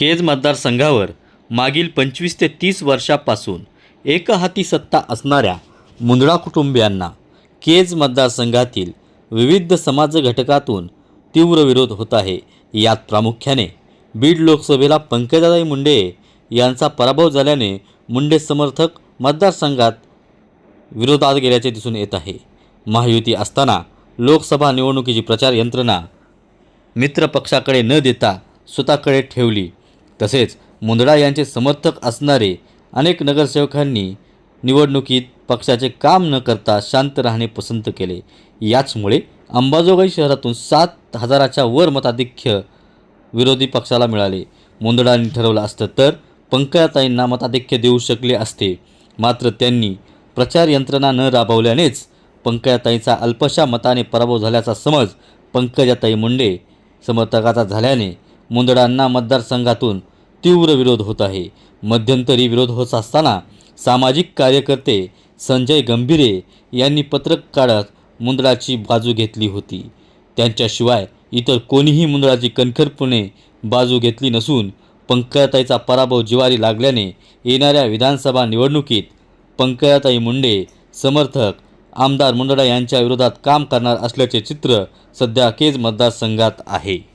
केज मतदारसंघावर मागील पंचवीस ते तीस वर्षापासून एकहाती सत्ता असणाऱ्या मुंदडा कुटुंबियांना केज मतदारसंघातील विविध समाज घटकातून तीव्र विरोध होत आहे. यात प्रामुख्याने बीड लोकसभेला पंकजाताई मुंडे यांचा पराभव झाल्याने मुंडे समर्थक मतदारसंघात विरोधात गेल्याचे दिसून येत आहे. महायुती असताना लोकसभा निवडणुकीची प्रचार यंत्रणा मित्रपक्षाकडे न देता स्वतःकडे ठेवली. तसेच मुंदडा यांचे समर्थक असणारे अनेक नगरसेवकांनी निवडणुकीत पक्षाचे काम न करता शांत राहणे पसंत केले. याचमुळे अंबाजोगाई शहरातून सात हजाराच्या वर मताधिक्य विरोधी पक्षाला मिळाले. मुंदडांनी ठरवलं असतं तर पंकजाताईंना मताधिक्य देऊ शकले असते. मात्र त्यांनी प्रचार यंत्रणा न राबवल्यानेच पंकजाताईंचा अल्पशा मताने पराभव झाल्याचा समज पंकजाताई मुंडे समर्थकाचा झाल्याने मुंदडांना मतदारसंघातून तीव्र विरोध होत आहे. मध्यंतरी विरोध होत असताना सामाजिक कार्यकर्ते संजय गंभीरे यांनी पत्रक काढत मुंदडाची बाजू घेतली होती. त्यांच्याशिवाय इतर कोणीही मुंदडाची कणखरपणे बाजू घेतली नसून पंकजाताईचा पराभव जिवारी लागल्याने येणाऱ्या विधानसभा निवडणुकीत पंकजाताई मुंडे समर्थक आमदार मुंदडा यांच्या विरोधात काम करणार असल्याचे चित्र सध्या केज मतदारसंघात आहे.